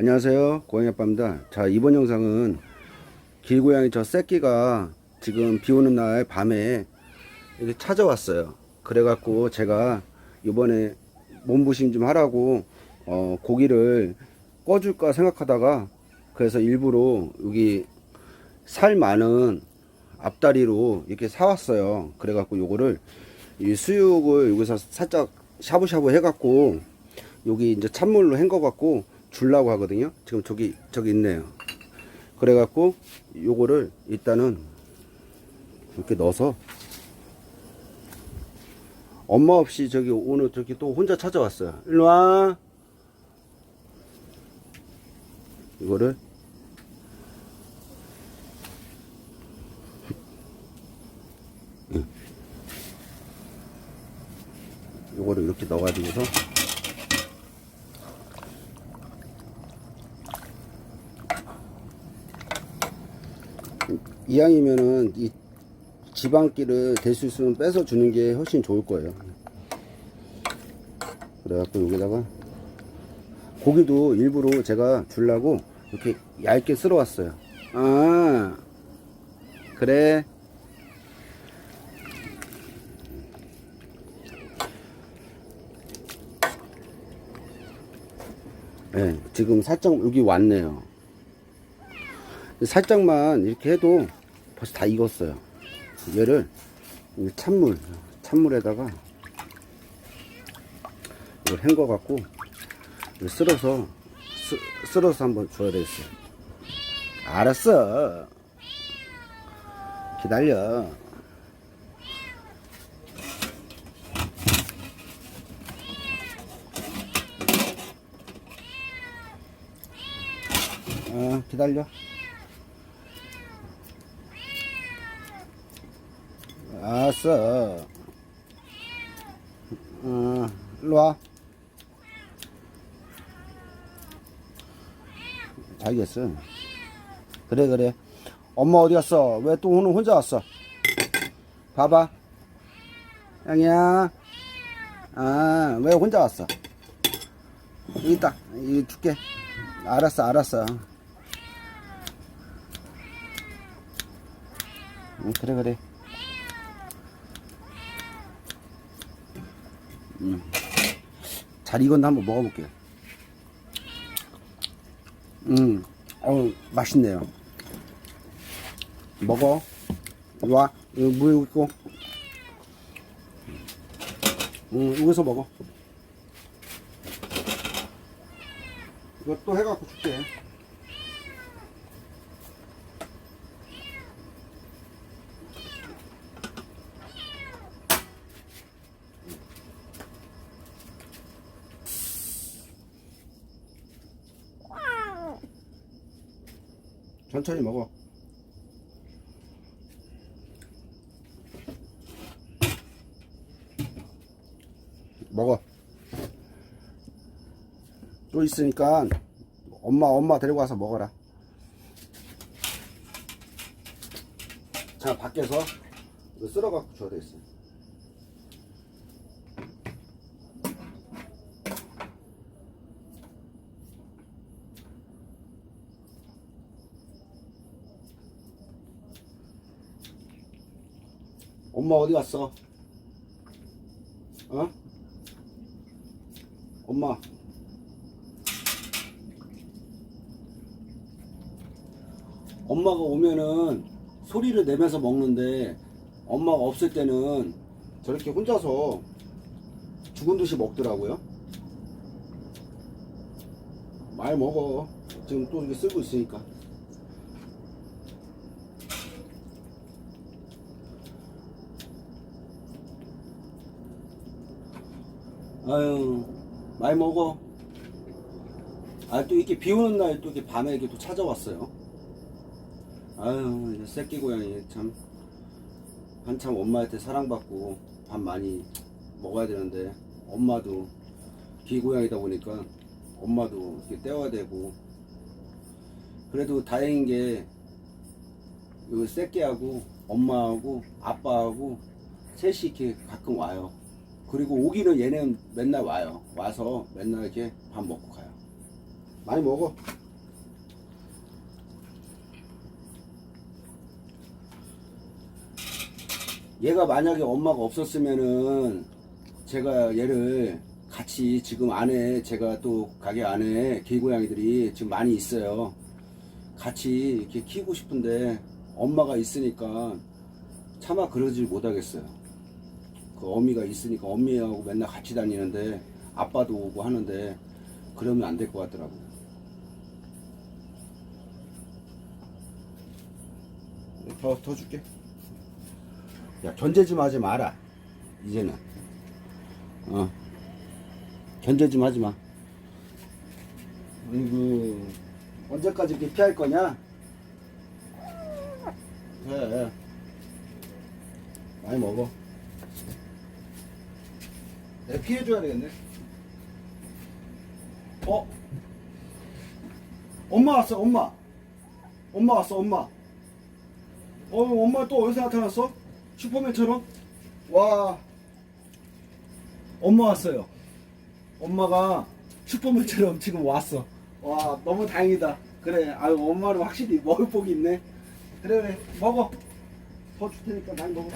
안녕하세요. 고양이 아빠입니다. 자 이번 영상은 길고양이 저 새끼가 지금 비 오는 날 밤에 이렇게 찾아왔어요. 그래갖고 제가 이번에 몸부심 좀 하라고 어, 고기를 꺼줄까 생각하다가 그래서 일부러 여기 살 많은 앞다리로 이렇게 사왔어요. 그래갖고 요거를 이 수육을 여기서 살짝 샤브샤브 해갖고 여기 이제 찬물로 헹궈갖고 줄라고 하거든요. 지금 저기 저기 있네요. 그래갖고 요거를 일단은 이렇게 넣어서 엄마 없이 저기 오늘 저기 또 혼자 찾아왔어요. 일로 와. 이거를 응. 요거를 이렇게 넣어가지고서 이왕이면은 이 지방기를 될 수 있으면 빼서 주는 게 훨씬 좋을 거예요. 그래갖고 여기다가 고기도 일부러 제가 주려고 이렇게 얇게 쓸어 왔어요. 아, 그래. 네, 지금 살짝 여기 왔네요. 살짝만 이렇게 해도 벌써 다 익었어요. 얘를 이 찬물, 찬물에다가 이걸 헹궈 갖고 쓸어서 쓰, 쓸어서 한번 줘야 되겠어요. 알았어. 기다려. 어, 기다려. 알았어. 어, 일로 와. 알겠어. 그래, 그래. 엄마 어디 갔어? 왜 또 오늘 혼자 왔어? 봐봐. 양이야. 아, 왜 혼자 왔어? 여기 있다. 이거 줄게. 알았어, 알았어. 응, 그래, 그래. 음. 잘 익었나 한번 먹어볼게요. 음, 어우, 맛있네요. 먹어. 이리 와. 이거 물 있고. 음, 여기서 먹어. 또 해갖고 줄게. 천천히 먹어. 먹어. 또 있으니까 엄마 엄마 데리고 와서 먹어라. 자 밖에서 이거 쓸어 갖고 줘야 되겠어. 엄마 어디 갔어? 어? 엄마. 엄마가 오면은 소리를 내면서 먹는데 엄마가 없을 때는 저렇게 혼자서 죽은 듯이 먹더라고요. 많이 먹어. 지금 또 이게 쓰고 있으니까. 아유, 많이 먹어. 아, 또 이렇게 비 오는 날 또 이렇게 밤에 이렇게 또 찾아왔어요. 아유, 이 새끼 고양이 참, 한참 엄마한테 사랑받고 밥 많이 먹어야 되는데, 엄마도 비고양이다 보니까 엄마도 이렇게 떼어야 되고, 그래도 다행인 게, 요 새끼하고 엄마하고 아빠하고 셋이 이렇게 가끔 와요. 그리고 오기는 얘는 맨날 와요. 와서 맨날 이렇게 밥 먹고 가요. 많이 먹어. 얘가 만약에 엄마가 없었으면은 제가 얘를 같이 지금 안에 제가 또 가게 안에 길고양이들이 지금 많이 있어요. 같이 이렇게 키우고 싶은데 엄마가 있으니까 차마 그러질 못하겠어요. 그 어미가 있으니까 어미하고 맨날 같이 다니는데 아빠도 오고 하는데 그러면 안 될 것 같더라고요. 더, 더 줄게. 야, 견제 좀 하지 마라. 이제는. 어. 견제 좀 하지 마. 아이고, 언제까지 이렇게 피할 거냐? 그래. 많이 먹어. 내가 피해줘야 되겠네. 어? 엄마 왔어, 엄마. 엄마 왔어, 엄마. 어, 엄마 또 어디서 나타났어? 슈퍼맨처럼? 와. 엄마 왔어요. 엄마가 슈퍼맨처럼 지금 왔어. 와, 너무 다행이다. 그래, 아유, 엄마는 확실히 먹을 복이 있네. 그래, 그래, 먹어. 더 줄 테니까 많이 먹어.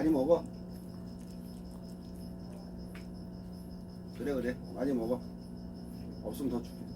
많이 먹어. 그래 그래 많이 먹어. 없으면 더 줄게.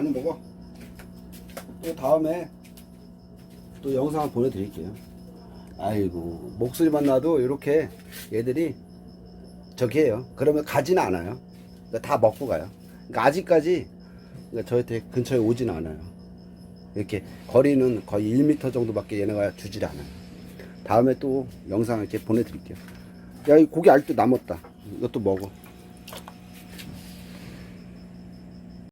많이 먹어. 또 다음에 또 영상 보내드릴게요. 아이고 목소리만 나도 이렇게 얘들이 저기 해요. 그러면 가지는 않아요. 그러니까 다 먹고 가요. 그러니까 아직까지 그러니까 저한테 근처에 오진 않아요. 이렇게 거리는 거의 1m 정도밖에 얘네가 주질 않아요. 다음에 또 영상 이렇게 보내드릴게요. 야, 이 고기 아직도 남았다. 이것도 먹어.